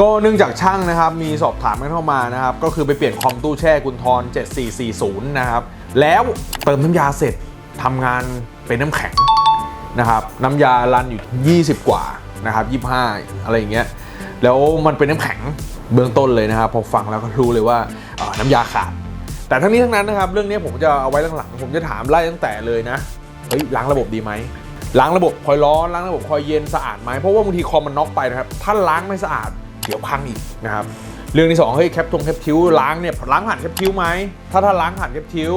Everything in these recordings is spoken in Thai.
ก็เนื่องจากช่างนะครับมีสอบถามกันเข้ามานะครับก็คือไปเปลี่ยนคอมตู้แช่กุนทร 7440 นะครับแล้วเติมน้ำยาเสร็จทำงานเป็นน้ำแข็งนะครับน้ำยารันอยู่ 20 กว่านะครับ25 อะไรอย่างเงี้ยแล้วมันเป็นน้ำแข็งเบื้องต้นเลยนะครับพอฟังแล้วก็รู้เลยว่าน้ำยาขาด แต่ทั้งนี้ทั้งนั้นนะครับเรื่องนี้ผมจะเอาไว้หลังๆผมจะถามไล่ตั้งแต่เลยนะเฮ้ยล้างระบบดีไหมล้างระบบคอยร้อนล้างระบบคอยเย็นสะอาดไหมเพราะว่าบางทีคอมมันน็อกไปนะครับถ้าล้างไม่สะอาด เดี๋ยวพังอีกนะครับเรื่องที่สองเฮ้ยแคปทงแคปทิวล้างเนี่ยล้างผ่านแคปทิวไหมถ้าถ้าล้างผ่านแคปทิว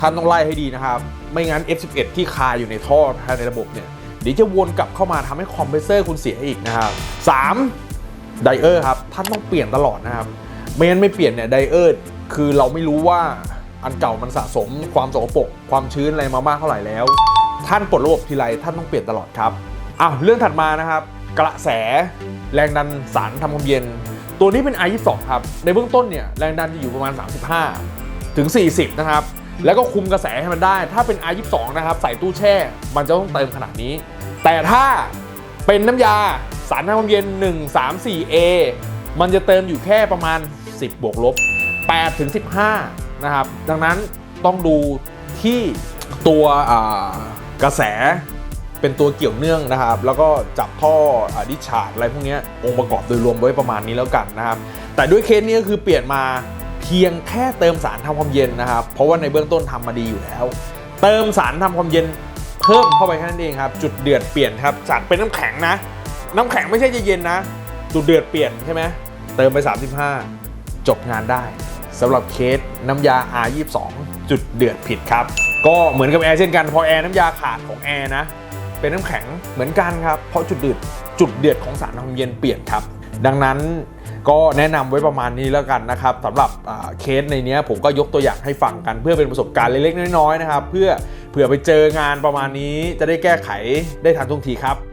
ท่านต้องไล่ให้ดีนะครับ ไม่งั้น F11 ที่คาอยู่ในท่อภายในระบบเนี่ยเดี๋ยวจะวนกลับเข้ามาทำให้คอมเพรสเซอร์คุณเสียอีกนะครับสามไดเออร์ครับท่านต้องเปลี่ยนตลอดนะครับไม่งั้นไม่เปลี่ยนเนี่ยไดเออร์คือเราไม่รู้ว่าอันเก่ามันสะสมความสกปรกความชื้นอะไรมามากเท่าไหร่แล้ว ท่านปลดระบบทีไรท่านต้องเปลี่ยนตลอดครับอ้าวเรื่องถัดมานะครับ กระแสแรงดันสารทำความเย็น ตัวนี้เป็น i22 ครับ ในเบื้องต้นเนี่ยแรงดันจะอยู่ประมาณ 35 ถึง 40 นะครับ แล้วก็คุมกระแสให้มันได้ ถ้าเป็น i22 นะครับ ใส่ตู้แช่ มันจะต้องเติมขนาดนี้ แต่ถ้าเป็นน้ำยาสารทำความเย็น 1 3 4 A มันจะเติมอยู่แค่ประมาณ 10 บวกลบ8ถึง15 นะครับ ดังนั้นต้องดูที่ตัวกระแส เป็นตัวเกี่ยวเนื่องนะครับ แล้วก็จับท่อดิชาร์ดอะไรพวกนี้องค์ประกอบโดยรวมไว้ประมาณนี้แล้วกันนะครับ แต่ด้วยเคสนี้ก็คือเปลี่ยนมาเพียงแค่เติมสารทำความเย็นนะครับ เพราะว่าในเบื้องต้นทำมาดีอยู่แล้ว เติมสารทำความเย็นเพิ่มเข้าไปแค่นั้นเองครับ จุดเดือดเปลี่ยนครับจากเป็นน้ำแข็งนะ น้ำแข็งไม่ใช่จะเย็นนะ จุดเดือดเปลี่ยนใช่ไหมเติมไป 35 จบงานได้สำหรับเคสน้ำยา R22 จุดเดือดผิดครับ ก็เหมือนกับแอร์เช่นกัน พอแอร์น้ำยาขาดของแอร์นะ เป็นน้ำแข็งเหมือนกันครับ เพราะจุดเดือดจุดเดือดของสารทำความเย็นเปลี่ยนครับ ดังนั้นก็แนะนำไว้ประมาณนี้แล้วกันนะครับสำหรับเคสในนี้ผมก็ยกตัวอย่างให้ฟังกันเพื่อเป็นประสบการณ์เล็กๆน้อยๆนะครับ เพื่อเผื่อไปเจองานประมาณนี้จะได้แก้ไขได้ทันท่วงทีครับ